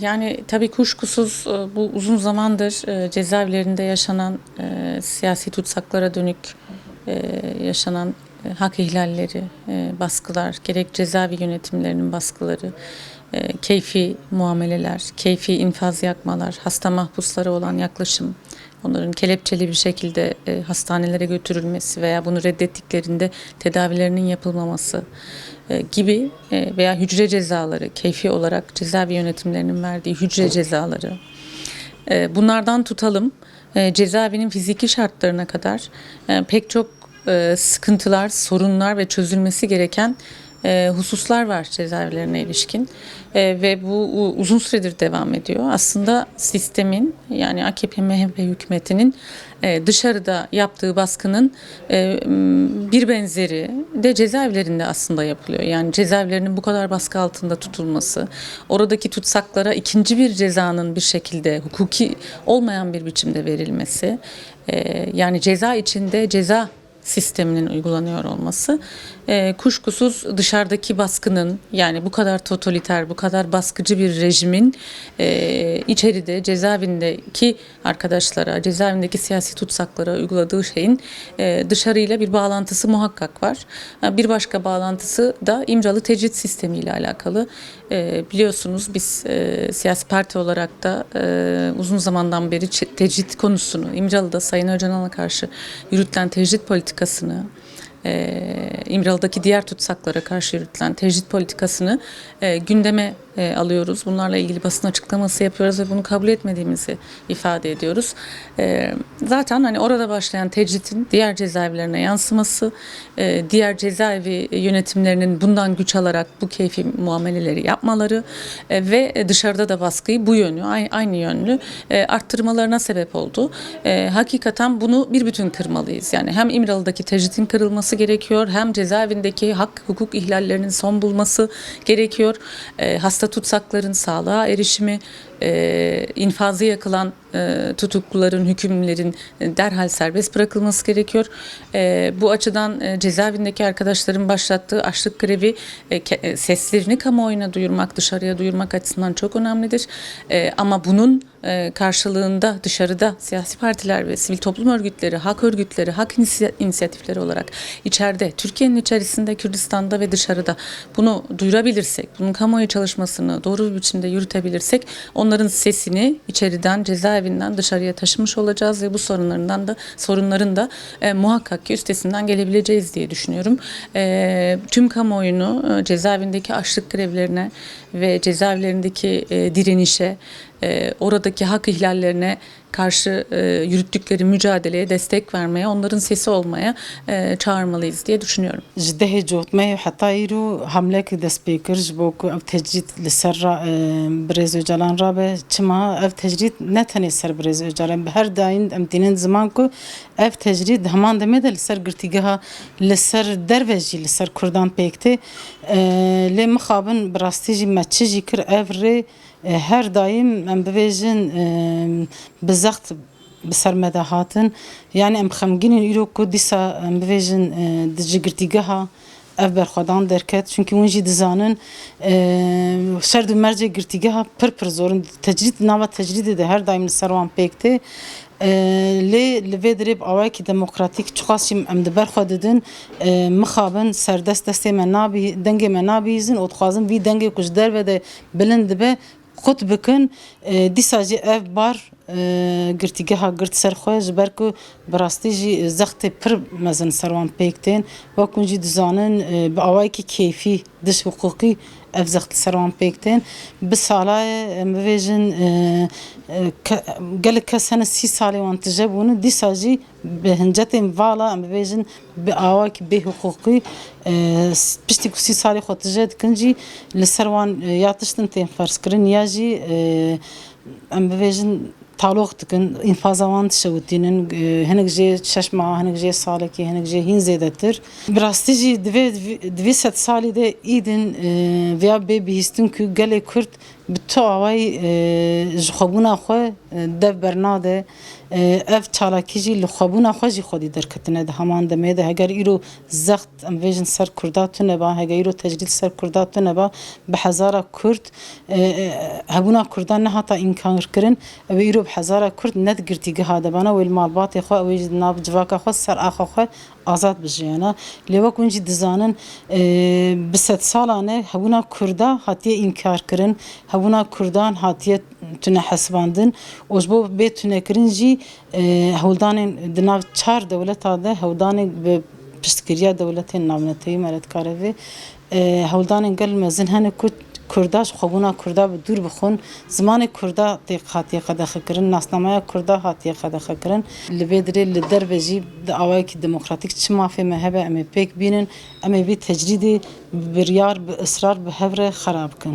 Yani tabii kuşkusuz e, bu uzun zamandır e, cezaevlerinde yaşanan e, siyasi tutsaklara dönük yaşanan hak ihlalleri, baskılar, gerek cezaevi yönetimlerinin baskıları, keyfi muameleler, keyfi infaz yakmalar, hasta mahpuslara olan yaklaşım, onların kelepçeli bir şekilde e, hastanelere götürülmesi veya bunu reddettiklerinde tedavilerinin yapılmaması e, gibi e, veya hücre cezaları, keyfi olarak cezaevi yönetimlerinin verdiği hücre cezaları, e, bunlardan tutalım. E, cezaevinin fiziki şartlarına kadar e, pek çok e, sıkıntılar, sorunlar ve çözülmesi gereken e, hususlar var cezaevlerine ilişkin E, ve bu uzun süredir devam ediyor. Aslında sistemin yani AKP MHP hükümetinin e, dışarıda yaptığı baskının e, bir benzeri de cezaevlerinde aslında yapılıyor. Yani cezaevlerinin bu kadar baskı altında tutulması, oradaki tutsaklara ikinci bir cezanın bir şekilde hukuki olmayan bir biçimde verilmesi, e, yani ceza içinde ceza sisteminin uygulanıyor olması e, kuşkusuz dışarıdaki baskının yani bu kadar totaliter, bu kadar baskıcı bir rejimin e, içeride cezaevindeki arkadaşlara, cezaevindeki siyasi tutsaklara uyguladığı şeyin e, dışarıyla bir bağlantısı muhakkak var. Ha, Bir başka bağlantısı da İmralı tecrit sistemiyle alakalı. E, biliyorsunuz biz e, siyasi parti olarak da e, uzun zamandan beri tecrit konusunu, İmralı'da Sayın Öcalan'a karşı yürütülen tecrit politikasını, e, İmralı'daki diğer tutsaklara karşı yürütülen tecrit politikasını e, gündeme e, alıyoruz. Bunlarla ilgili basın açıklaması yapıyoruz ve bunu kabul etmediğimizi ifade ediyoruz. E, zaten hani orada başlayan tecritin diğer cezaevlerine yansıması, e, diğer cezaevi yönetimlerinin bundan güç alarak bu keyfi muameleleri yapmaları e, ve dışarıda da baskıyı bu aynı, aynı yönlü e, arttırmalarına sebep oldu. E, hakikaten bunu bir bütün kırmalıyız. Yani hem İmralı'daki tecritin kırılması gerekiyor, hem cezaevindeki hak hukuk ihlallerinin son bulması gerekiyor. E, hasta tutsakların sağlığa erişimi, e, infazı yakılan e, tutukluların, hükümlülerin e, derhal serbest bırakılması gerekiyor. Bu açıdan cezaevindeki arkadaşların başlattığı açlık grevi seslerini kamuoyuna duyurmak, dışarıya duyurmak açısından çok önemlidir. Ama bunun karşılığında dışarıda siyasi partiler ve sivil toplum örgütleri, hak örgütleri, hak inisiya- inisiyatifleri olarak içeride, Türkiye'nin içerisinde, Kürdistan'da ve dışarıda bunu duyurabilirsek, bunun kamuoyu çalışmasını doğru bir biçimde yürütebilirsek onların sesini içeriden, cezaevinden dışarıya taşımış olacağız ve bu sorunlarından da sorunların da e, muhakkak ki üstesinden gelebileceğiz diye düşünüyorum. E, tüm kamuoyunu e, cezaevindeki açlık grevlerine ve cezaevlerindeki e, direnişe, e, oradaki hak ihlallerine karşı e, yürüttükleri mücadeleye destek vermeye, onların sesi olmaya e, çağırmalıyız diye düşünüyorum. hetayî rû hemlekê dest pê kir ji bo ku ev tecrît li ser ra e, Birêz Öcalan rabe çima ev tecrît ne tenê ser Birêz Öcalan bi her daîn em tînin ziman ku ev tecrît heman demê de li ser girtîgeha li ser derve jî li ser Kurdan pêktê e, lê mixabin bi rastî jî me çi jî kir ev e, her daim em bibêjin e, bi zext bi ser me de hatin yani em xemgînên îro ku dîsa em bibêjin e, di ji girtîgeha ev berxwedan derket çünkü hûn jî dizanin e, şer du mercê girtîgeha pir pir zorin tecrît nava tecrîdê de her daim li ser wan pêk tê E, lê li vê dirê bi awayekî demokratîk çiqas jî em di ber xwe didin e, mixabin serdest destê me nabî dengê me nabîzin û dixwazin vî dengê ku ji derve de bilind dibe xut bikin dîsa jî ev bar e, jî zextê pir mezin ser wan pêk tên wekûn jî dizanin e, bi awayekî keyfî diş hukukî ev zext li ser wan pêk tên bi salayê bibêjin e, e, ke- gelek kes hene sî salê wan tije bûne dîsa jî bi hincetên vala em bibêjin bi awakî bê e, piştî ku sî salê xwe tije dikin jî li ser wan e, ya e, em bibêjin talok dikin înfaza wan dişewitînin e, hinek jê şeş ma hinek jê salekî hinek jê hîn zêdetir. Bi rastî jî divê divê sed salî de îdin e, veya bê bi to away ji xwebûna xwe dev bernade ev çalakî jî li xwebûna xwe jî xwedî derketine di heman demê de. Heger îro zext em vêjin ser Kurda tune ba heger îro tecrîd ser Kurda tune ba bi hezara Kurd hebûna Kurdan nehata înkar kirin ew îro bi hezara Kurd net girtîgeha debana wê li malbatê xwe ew ê ji nav civaka xwe ser azad bijiyana lê wek hûn jî dizanin bi sed salan e hebûna Kurda hatiye înkar kirin hebûna Kurdan hatiye tune hesibandin û ji bo bê tunekirin jî hewldanên di nav çar dewleta de hewldanên bi piştgiriya dewletên navneteyî meretkare vê hewldanên gel mezin hene ku Kurda ji xwebûna Kurda bi dûr bixin zimanê Kurda tê hatiye qedexekirin nasnamaya Kurda hatiye qedexekirin li vê dirê li derve jî di awayekî demokratîk çi mafê me hebe em ê pêk